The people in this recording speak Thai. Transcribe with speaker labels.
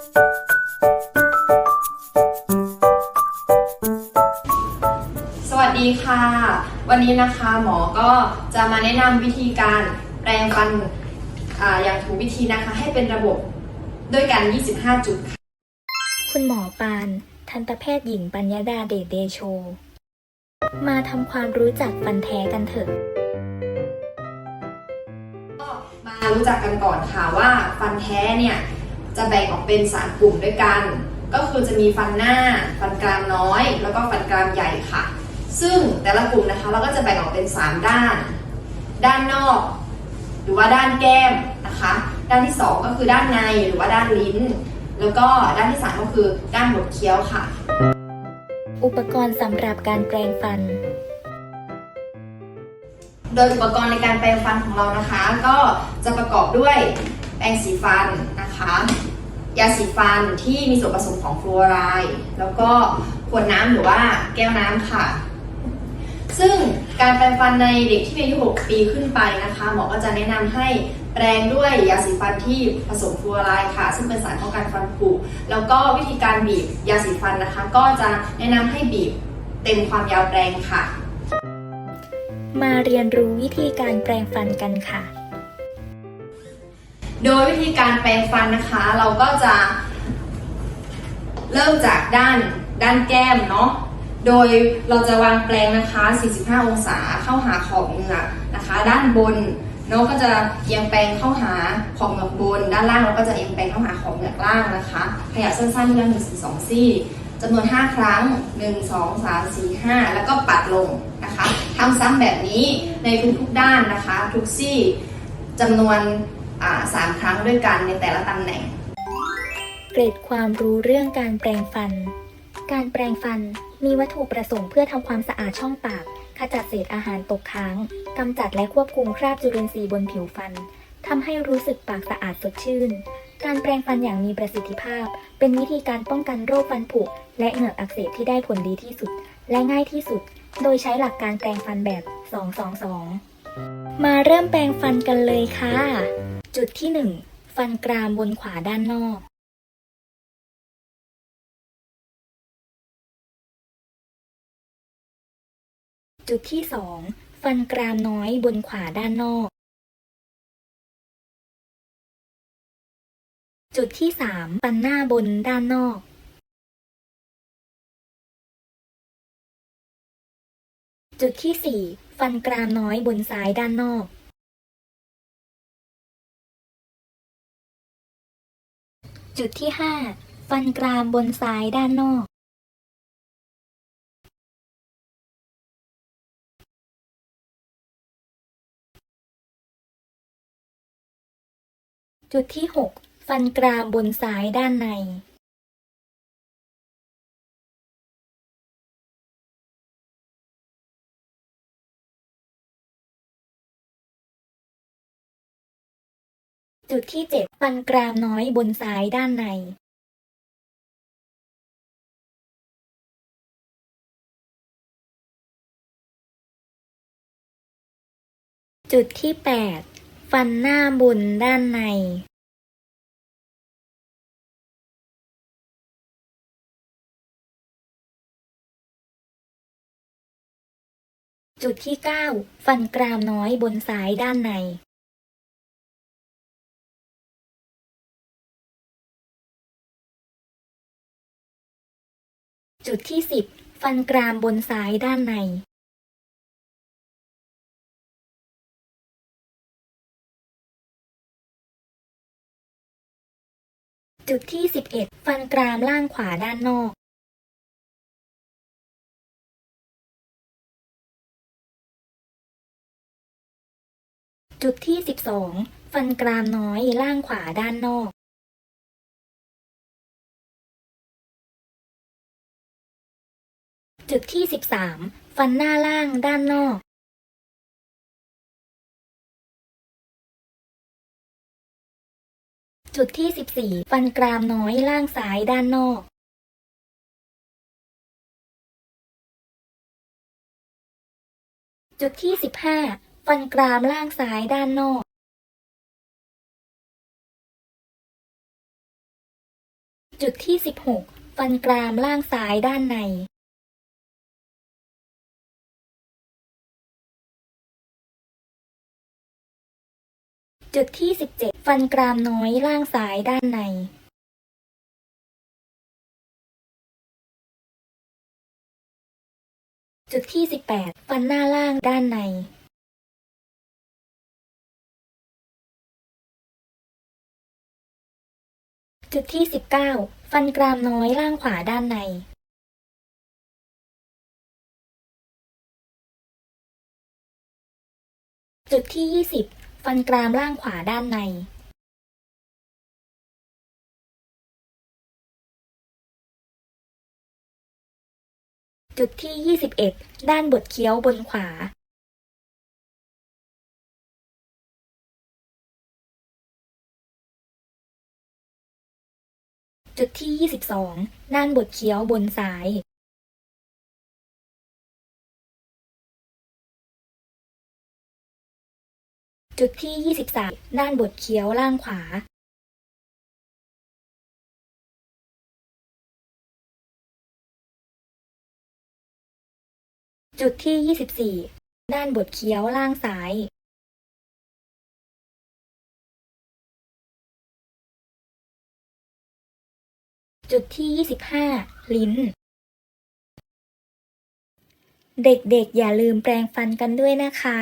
Speaker 1: สวัสดีค่ะ วันนี้นะคะหมอก็จะมาแนะนำวิธีการแปรงฟันอาอย่างถูกวิธีนะคะ ให้เป็นระบบด้วยกัน 25 จุดค่ะ
Speaker 2: คุณหมอปาน ทันตแพทย์หญิงปัญญาดาเดชเดโช มาทำความรู้จักฟันแท้กันเถอะ
Speaker 1: ก็มารู้จักกันก่อนค่ะว่าฟันแท้เนี่ย จะแบ่งออกเป็นสามกลุ่มด้วยกัน ก็คือจะมีฟันหน้า ฟันกรามน้อย แล้วก็ฟันกรามใหญ่ค่ะ ซึ่งแต่ละกลุ่มนะคะเราก็จะแบ่งออกเป็น 3 ด้าน ด้านนอก หรือว่าด้านแก้มนะคะ ด้านที่ 2 ก็คือด้านในหรือว่าด้านลิ้น แล้วก็ด้านที่ 3 ก็คือด้านหมดเคี้ยวค่ะ
Speaker 2: อุปกรณ์สำหรับการแปรงฟัน
Speaker 1: โดยอุปกรณ์ในการแปรงฟันของเรานะคะ ก็จะประกอบด้วยแปรงสีฟันนะคะ ยาสีฟันที่มีส่วนผสมของฟลูออไรด์แล้วก็ขวดน้ำหรือว่าแก้วน้ำค่ะ ซึ่งการแปรงฟันในเด็กที่มีอายุ 6 ปีขึ้นไปนะคะหมอก็จะแนะนำให้แปรงด้วยยาสีฟันที่ผสมฟลูออไรด์ค่ะ ซึ่งเป็นสารป้องกันฟันผุแล้วก็วิธีการบีบยาสีฟันนะคะ ก็จะแนะนำให้บีบเต็มความยาวแปรงค่ะ
Speaker 2: มาเรียนรู้วิธีการแปรงฟันกันค่ะ
Speaker 1: โดยวิธีการแปรงฟันนะคะ เราก็จะ เริ่มจากด้านด้านแก้มเนาะ โดยเราจะวางแปรงนะคะ 45 องศาเข้าหาขอบเหงือกนะคะ ด้านบนเนาะก็จะเอียงแปรงเข้าหาขอบเหงือกบน ด้านล่างเราก็จะเอียงแปรงเข้าหาขอบเหงือกล่างนะคะขยับสั้นๆที่ละหนึ่งสี่สองซี่จำนวน 5 ครั้ง 1 2 3 4 5 แล้วก็ปัดลงนะคะทำซ้ำแบบนี้ในทุกๆด้านนะคะ ทุกซี่จำนวน สามครั้งด้วยกันในแต่ละตำแหน่ง
Speaker 2: เกรดความรู้เรื่องการแปรงฟัน การแปรงฟันมีวัตถุประสงค์เพื่อทำความสะอาดช่องปาก ขจัดเศษอาหารตกค้างกำจัดและควบคุมคราบจุลินทรีย์บนผิวฟันทำให้รู้สึกปากสะอาดสดชื่น การแปรงฟันอย่างมีประสิทธิภาพ เป็นวิธีการป้องกันโรคฟันผุและเหงือกอักเสบที่ได้ผลดีที่สุด และง่ายที่สุด โดยใช้หลักการแปรงฟันแบบ 222 มาเริ่มแปรงฟันกันเลยค่ะ จุดที่ 1 ฟันกรามบนขวาด้านนอก จุดที่ 2 ฟันกรามน้อยบนขวาด้านนอก จุดที่ 3 ฟันหน้าบนด้านนอก จุดที่ 4 ฟันกรามน้อยบนซ้ายด้านนอก จุดที่ 5 ฟันกรามบนซ้ายด้านนอก จุดที่ 6 ฟันกรามบนซ้ายด้านใน จุดที่ 7 ฟันกรามน้อยบนซ้ายด้านในจุดที่ 8 ฟันหน้าบนด้านใน จุดที่ 9 ฟันกรามน้อยบนซ้ายด้านใน จุดที่ 10 ฟันกรามบนซ้ายด้านใน จุดที่ 11 ฟันกรามล่างขวาด้านนอก จุดที่ 12 ฟันกรามน้อยล่างขวาด้านนอก จุดที่ 13 ฟันหน้าล่างด้านนอก จุดที่ 14 ฟันกรามน้อยล่างซ้ายด้านนอก จุดที่ 15 ฟันกรามล่างซ้ายด้านนอกจุดที่ 16 ฟันกรามล่างซ้ายด้านใน จุดที่ 17 ฟันกรามน้อยล่างซ้ายด้านในจุดที่ 18 ฟันหน้าล่างด้านใน จุดที่ 19 ฟันกรามน้อยล่างขวาด้านใน จุดที่ 20 ฟันกรามล่างขวาด้านในจุดที่ 21 ด้านบดเคี้ยวบนขวา จุดที่ 22 ด้านบดเคี้ยวบนซ้าย จุดที่ 23 ด้านบดเคี้ยวล่างขวาจุดที่ 24 ด้านบดเคี้ยวล่างซ้าย จุดที่ 25 ลิ้น เด็กๆ อย่าลืมแปรงฟันกันด้วยนะคะ